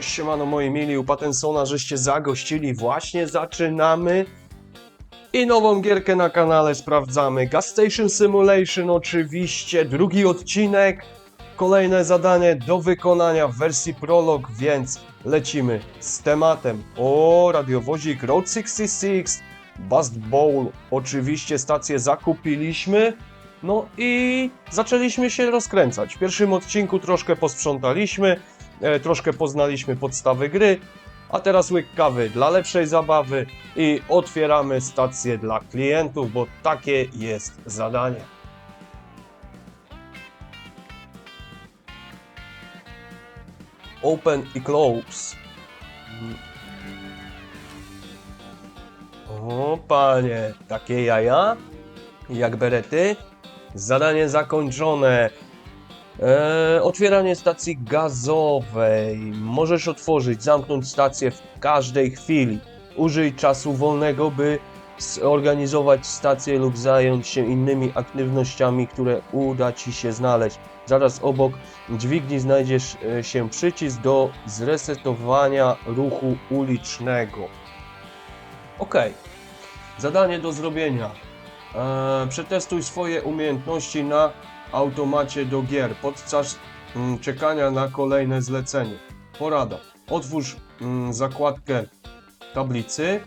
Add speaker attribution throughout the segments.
Speaker 1: Siemano moi mili, u Patensona żeście zagościli, właśnie zaczynamy. I nową gierkę na kanale sprawdzamy, Gas Station Simulation oczywiście, drugi odcinek, kolejne zadanie do wykonania w wersji prolog, więc lecimy z tematem. O, radiowozik Road 66, Bust Bowl, oczywiście stację zakupiliśmy, no i zaczęliśmy się rozkręcać. W pierwszym odcinku troszkę posprzątaliśmy, troszkę poznaliśmy podstawy gry, a teraz łyk kawy dla lepszej zabawy i otwieramy stację dla klientów, bo takie jest zadanie. Open i close. O panie, takie jaja? Jak berety? Zadanie zakończone. Eee, otwieranie stacji gazowej. Możesz otworzyć, zamknąć stację w każdej chwili. Użyj czasu wolnego, by zorganizować stację lub zająć się innymi aktywnościami, które uda Ci się znaleźć. Zaraz obok dźwigni znajdziesz e, się przycisk do zresetowania ruchu ulicznego. Ok. Zadanie do zrobienia. Eee, przetestuj swoje umiejętności na automacie do gier podczas mm, czekania na kolejne zlecenie. Porada. Otwórz mm, zakładkę tablicy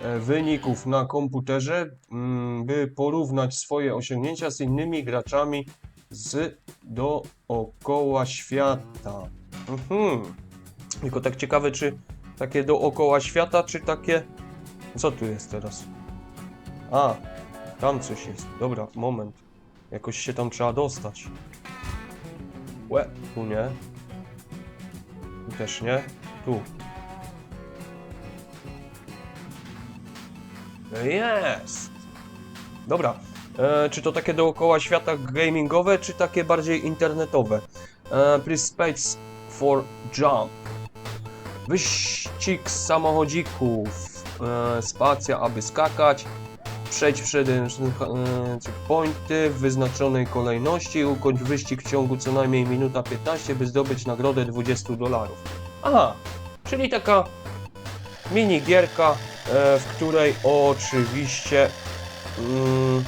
Speaker 1: e, wyników na komputerze, mm, by porównać swoje osiągnięcia z innymi graczami z dookoła świata. Mhm. Tylko tak ciekawe, czy takie dookoła świata, czy takie... Co tu jest teraz? A, tam coś jest. Dobra, moment. Jakoś się tam trzeba dostać. Łe, tu nie. Tu też nie. Tu. Jest! Dobra. E, czy to takie dookoła świata gamingowe, czy takie bardziej internetowe? E, please space for jump. Wyścig samochodzików. E, spacja, aby skakać. Przejdź przed e, checkpointy w wyznaczonej kolejności. Ukończ wyścig w ciągu co najmniej minuta 15, by zdobyć nagrodę 20 dolarów. Aha, czyli taka mini gierka, e, w której oczywiście mm,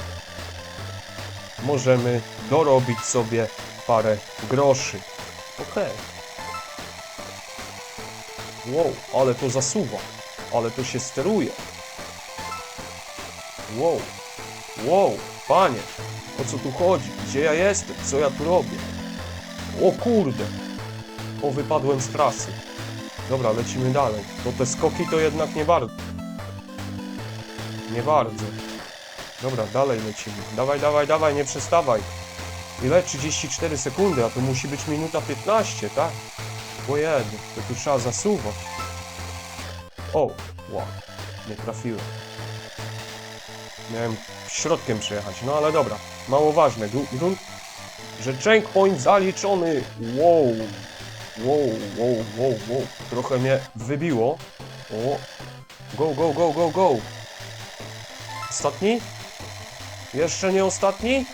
Speaker 1: możemy dorobić sobie parę groszy. Okej. Wow, ale to zasuwa, ale to się steruje. Wow, wow, panie, o co tu chodzi? Gdzie ja jestem? Co ja tu robię? O kurde, o wypadłem z trasy. Dobra, lecimy dalej. No te skoki to jednak nie bardzo. Nie bardzo. Dobra, dalej lecimy. Dawaj, dawaj, dawaj, nie przestawaj. Ile? 34 sekundy, a to musi być minuta 15, tak? O jedno, to tu trzeba zasuwać. O, wow, nie trafiłem. Miałem środkiem przejechać, no ale dobra. Mało ważne, gru- grunt, że checkpoint zaliczony. Wow, wow, wow, wow, wow. Trochę mnie wybiło. O, go, go, go, go, go. Ostatni? Jeszcze nie ostatni?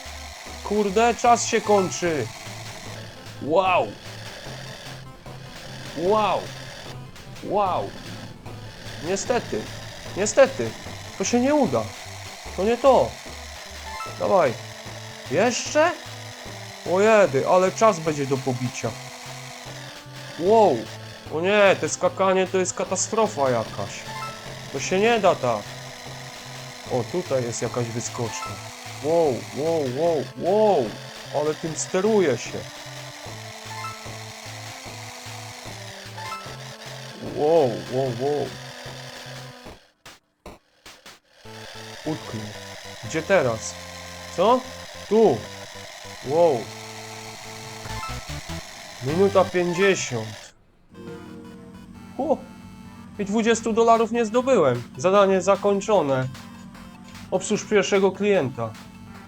Speaker 1: Kurde, czas się kończy. Wow. Wow. Wow. Niestety. Niestety. To się nie uda. To nie to. Dawaj. Jeszcze? O jedy, ale czas będzie do pobicia. Wow. O nie, te skakanie to jest katastrofa jakaś. To się nie da tak. O, tutaj jest jakaś wyskocznia. Wow, wow, wow, wow. Ale tym steruje się. Wow, wow, wow. Utknął. Gdzie teraz? Co? Tu. Wow. Minuta 50. O, I 20 dolarów nie zdobyłem. Zadanie zakończone. Obsłuż pierwszego klienta.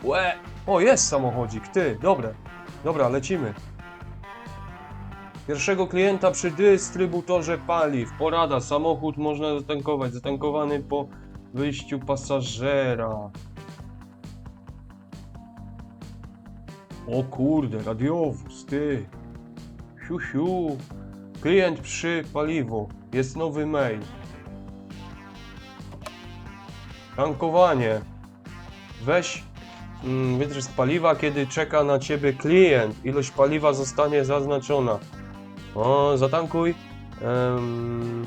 Speaker 1: Łe. O, jest samochodzik, ty, dobre. Dobra, lecimy. Pierwszego klienta przy dystrybutorze paliw. Porada, samochód można zatankować. Zatankowany po wyjściu pasażera. O kurde, radiowóz, ty. Siu, siu. Klient przy paliwo. Jest nowy mail. Tankowanie. Weź mm, wytrysk paliwa, kiedy czeka na ciebie klient. Ilość paliwa zostanie zaznaczona. O, zatankuj. Em,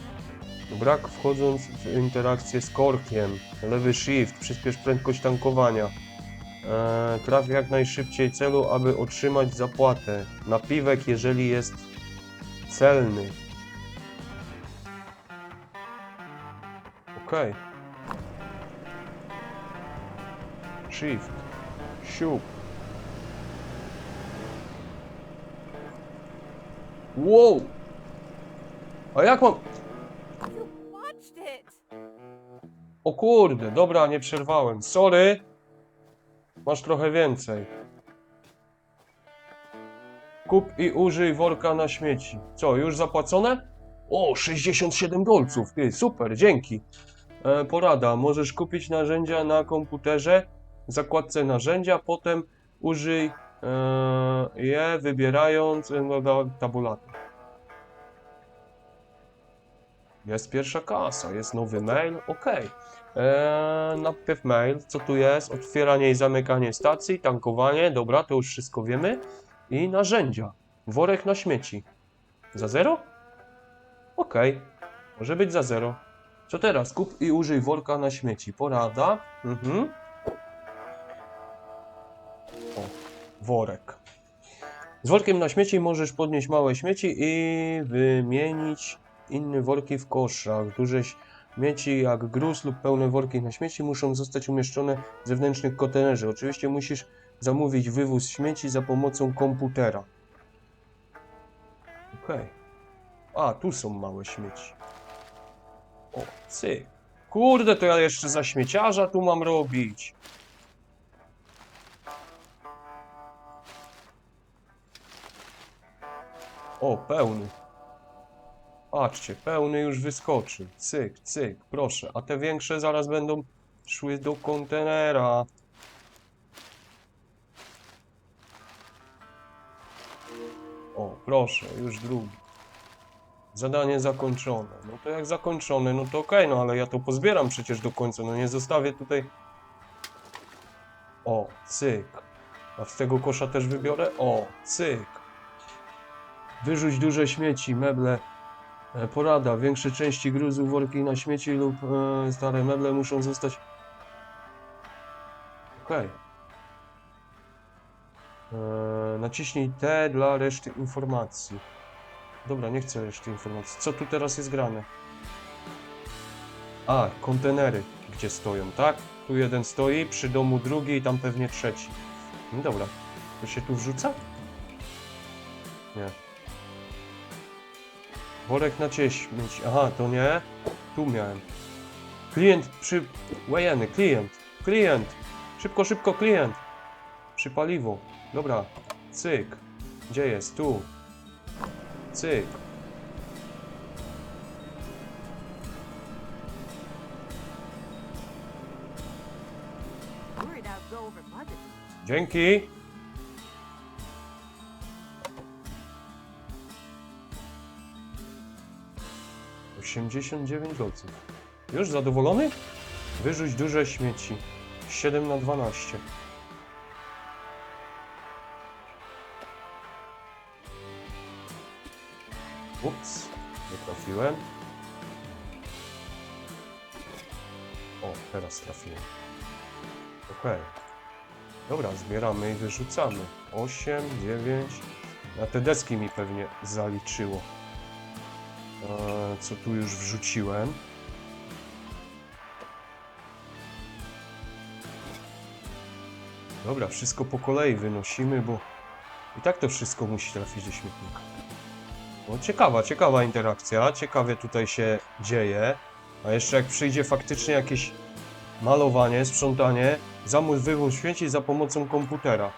Speaker 1: brak wchodząc w interakcję z korkiem. Lewy shift, przyspiesz prędkość tankowania. E, traf jak najszybciej celu, aby otrzymać zapłatę. Napiwek, jeżeli jest celny. Okej. Shift. Siup. Wow! A jak mam... O kurde, dobra, nie przerwałem. Sorry. Masz trochę więcej. Kup i użyj worka na śmieci. Co, już zapłacone? O, 67 dolców. Ty, super, dzięki. E, porada, możesz kupić narzędzia na komputerze, zakładce narzędzia, potem użyj e, je wybierając e, no, tabulator. Jest pierwsza kasa, jest nowy mail, ok. Eee, najpierw mail, co tu jest? Otwieranie i zamykanie stacji, tankowanie, dobra, to już wszystko wiemy. I narzędzia. Worek na śmieci. Za zero? Ok, może być za zero. Co teraz? Kup i użyj worka na śmieci. Porada. Mhm. O, worek. Z workiem na śmieci możesz podnieść małe śmieci i wymienić inne worki w koszach. Duże śmieci jak gruz lub pełne worki na śmieci muszą zostać umieszczone w zewnętrznych kontenerze. Oczywiście musisz zamówić wywóz śmieci za pomocą komputera. Okej. A, tu są małe śmieci. O, cyk. Kurde, to ja jeszcze za śmieciarza tu mam robić. O, pełny. Patrzcie, pełny już wyskoczy. Cyk, cyk, proszę. A te większe zaraz będą szły do kontenera. O, proszę, już drugi. Zadanie zakończone. No to jak zakończone, no to okej, no ale ja to pozbieram przecież do końca. No nie zostawię tutaj. O, cyk. A z tego kosza też wybiorę? O, cyk. Wyrzuć duże śmieci, meble. E, Porada. Większe części gruzu, worki na śmieci lub e, stare meble muszą zostać. Okej. E, naciśnij T dla reszty informacji. Dobra, nie chcę reszty informacji. Co tu teraz jest grane? A, kontenery, gdzie stoją, tak? Tu jeden stoi, przy domu drugi i tam pewnie trzeci. No dobra. To się tu wrzuca? Nie. Worek na ciebie śmieci. Aha, to nie. Tu miałem. Klient przy... Łajeny, klient. Klient. Szybko, szybko, klient. Przy paliwo. Dobra. Cyk. Gdzie jest? Tu. Cyk. Dzięki. Osiemdziesiąt dziewięć dolców. Już zadowolony? Wyrzuć duże śmieci. 7 na 12. Ups, nie trafiłem. O, teraz trafiłem. Okej. Dobra, zbieramy i wyrzucamy. 8, 9. Na te deski mi pewnie zaliczyło. E, co tu już wrzuciłem. Dobra, wszystko po kolei wynosimy, bo i tak to wszystko musi trafić do śmietnika. No ciekawa, ciekawa interakcja, ciekawie tutaj się dzieje. A jeszcze jak przyjdzie faktycznie jakieś malowanie, sprzątanie, zamóż wywóz śmieci za pomocą komputera.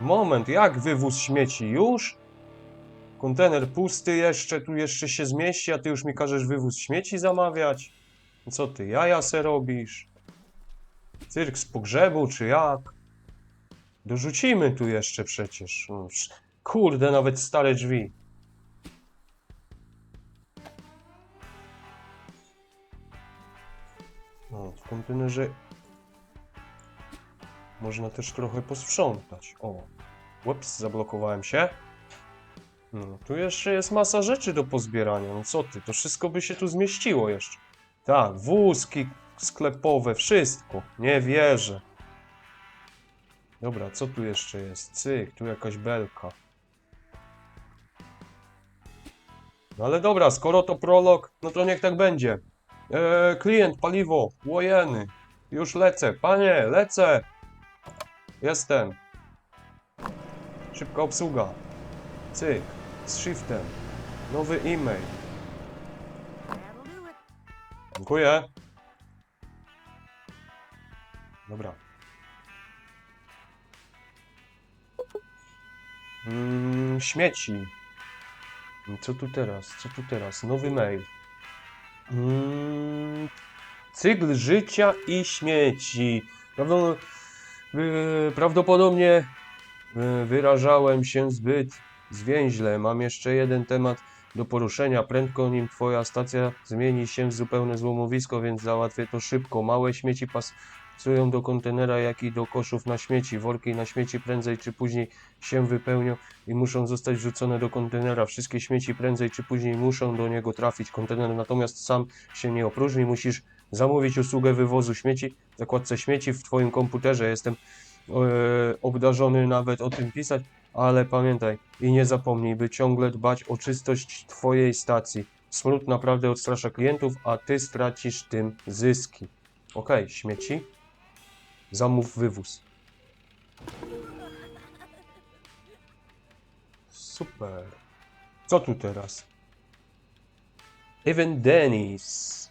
Speaker 1: Moment, jak wywóz śmieci? Już? Kontener pusty jeszcze, tu jeszcze się zmieści, a ty już mi każesz wywóz śmieci zamawiać? Co ty, jaja se robisz? Cyrk z pogrzebu, czy jak? Dorzucimy tu jeszcze przecież. Kurde, nawet stare drzwi. No, w kontenerze można też trochę posprzątać. O, ups, zablokowałem się. No, tu jeszcze jest masa rzeczy do pozbierania. No co ty, to wszystko by się tu zmieściło jeszcze. Tak, wózki sklepowe, wszystko. Nie wierzę. Dobra, co tu jeszcze jest? Cyk, tu jakaś belka. No ale dobra, skoro to prolog, no to niech tak będzie. Eee, klient, paliwo, łojeny. Już lecę, panie, lecę. Jestem. Szybka obsługa. Cyk, z shiftem. Nowy e-mail. Dziękuję. Dobra. Mm, śmieci. Co tu teraz? Co tu teraz? Nowy mail. Mm, cykl życia i śmieci. Prawdą, wy- prawdopodobnie y, wyrażałem się zbyt zwięźle. Mam jeszcze jeden temat do poruszenia. Prędko nim twoja stacja zmieni się w zupełne złomowisko, więc załatwię to szybko. Małe śmieci pasują do kontenera, jak i do koszów na śmieci. Worki na śmieci prędzej czy później się wypełnią i muszą zostać wrzucone do kontenera. Wszystkie śmieci prędzej czy później muszą do niego trafić. Kontener natomiast sam się nie opróżni. Musisz zamówić usługę wywozu śmieci w zakładce śmieci w twoim komputerze. Jestem obdarzony nawet o tym pisać, ale pamiętaj i nie zapomnij, by ciągle dbać o czystość twojej stacji. Smród naprawdę odstrasza klientów, a ty stracisz tym zyski. Okej, śmieci. Zamów wywóz. Super. Co tu teraz? Even Dennis.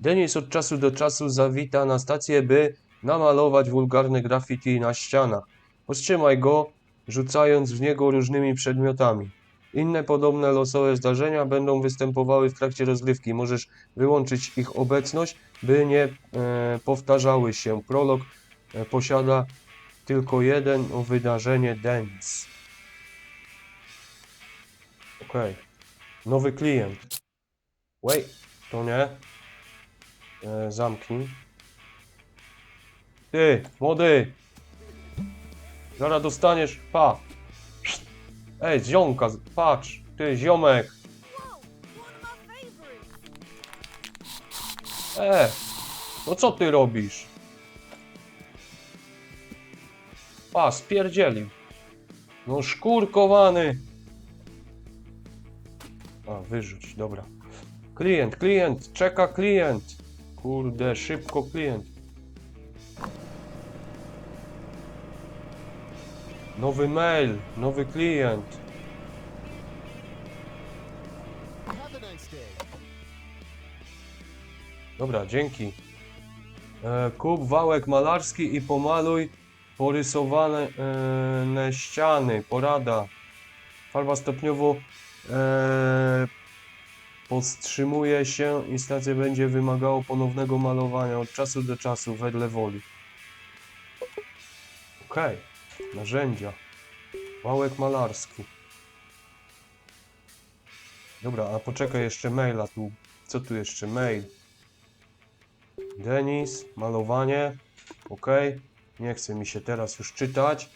Speaker 1: Dennis od czasu do czasu zawita na stację, by namalować wulgarne graffiti na ścianach. Powstrzymaj go, rzucając w niego różnymi przedmiotami. Inne podobne losowe zdarzenia będą występowały w trakcie rozgrywki. Możesz wyłączyć ich obecność, by nie e, powtarzały się. Prolog e, posiada tylko jeden o wydarzenie Dance. Okej. Nowy klient. Wait, to nie. E, zamknij. Ty, młody! Zaraz dostaniesz, pa! Ej, zionka, z- patrz! Ty, ziomek! E! No co ty robisz? Pa, spierdzielił. No szkurkowany! A, wyrzuć, dobra. Klient, klient, czeka klient! Kurde, szybko klient. Nowy mail, nowy klient. Dobra, dzięki. E, kup wałek malarski i pomaluj porysowane e, ściany. Porada. Farba stopniowo e, powstrzymuje się i stacja będzie wymagało ponownego malowania od czasu do czasu wedle woli. Okej. Narzędzia. Wałek malarski. Dobra, a poczekaj jeszcze maila tu. Co tu jeszcze? Mail. Denis, malowanie. Ok. Nie chce mi się teraz już czytać.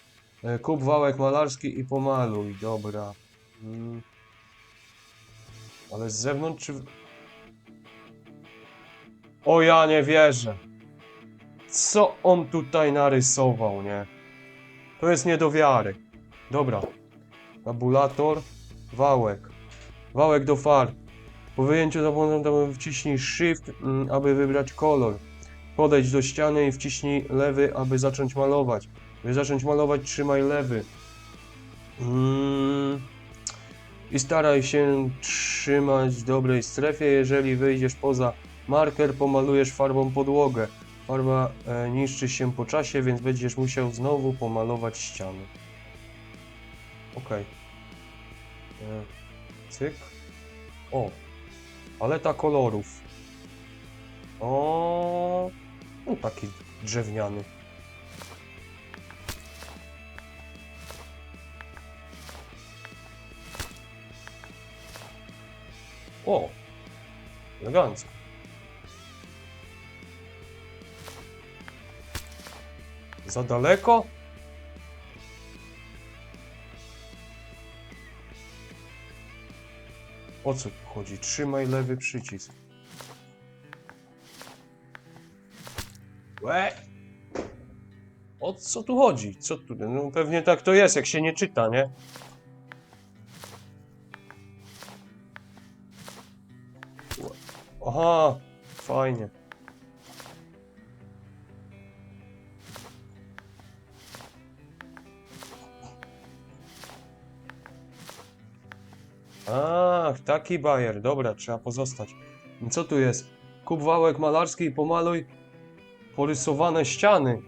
Speaker 1: E, Kup wałek malarski i pomaluj. Dobra. Mm. Ale z zewnątrz czy... O ja nie wierzę. Co on tutaj narysował, nie? To jest nie do wiary. Dobra. Tabulator. Wałek. Wałek do farb. Po wyjęciu zapomniałem wciśnij Shift, mm, aby wybrać kolor. Podejdź do ściany i wciśnij lewy, aby zacząć malować. By zacząć malować, trzymaj lewy. Mm. I staraj się trzymać w dobrej strefie. Jeżeli wyjdziesz poza marker, pomalujesz farbą podłogę. Farba e, niszczy się po czasie, więc będziesz musiał znowu pomalować ściany. Ok. E, cyk. O, paleta kolorów. O, no taki drewniany. O, elegancko. Za daleko? O co tu chodzi? Trzymaj lewy przycisk. Łe! O co tu chodzi? Co tu? No pewnie tak to jest, jak się nie czyta, nie? Aha, fajnie. Ach, taki bajer. Dobra, trzeba pozostać. Co tu jest? Kup wałek malarski i pomaluj porysowane ściany.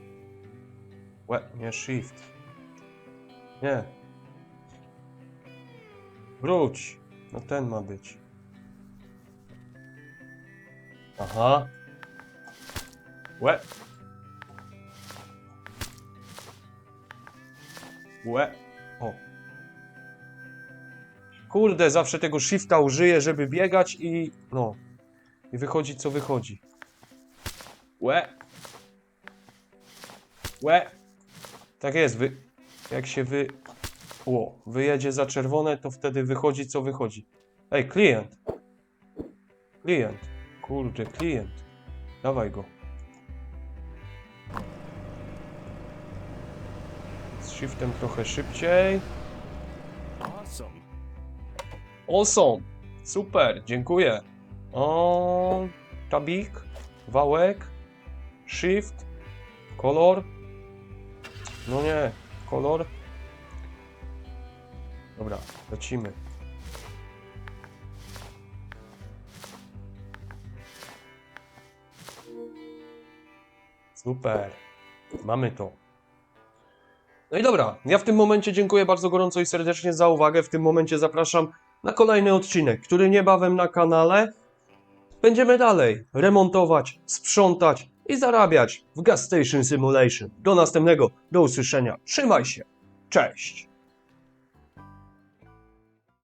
Speaker 1: Łe, nie shift. Nie. Wróć. No ten ma być. Aha. Łe. Łe. Kurde, zawsze tego shifta użyję, żeby biegać i... No. I wychodzi co wychodzi. Łe. Łe. Tak jest, wy... Jak się wy... O, wyjedzie za czerwone, to wtedy wychodzi co wychodzi. Ej, klient. Klient. Kurde, klient. Dawaj go. Z shiftem trochę szybciej. Awesome. Super, dziękuję. O, tabik, wałek, shift, kolor. No nie, kolor. Dobra, lecimy. Super, mamy to. No i dobra, ja w tym momencie dziękuję bardzo gorąco i serdecznie za uwagę. W tym momencie zapraszam na kolejny odcinek, który niebawem na kanale. Będziemy dalej remontować, sprzątać i zarabiać w Gas Station Simulation. Do następnego, do usłyszenia. Trzymaj się. Cześć.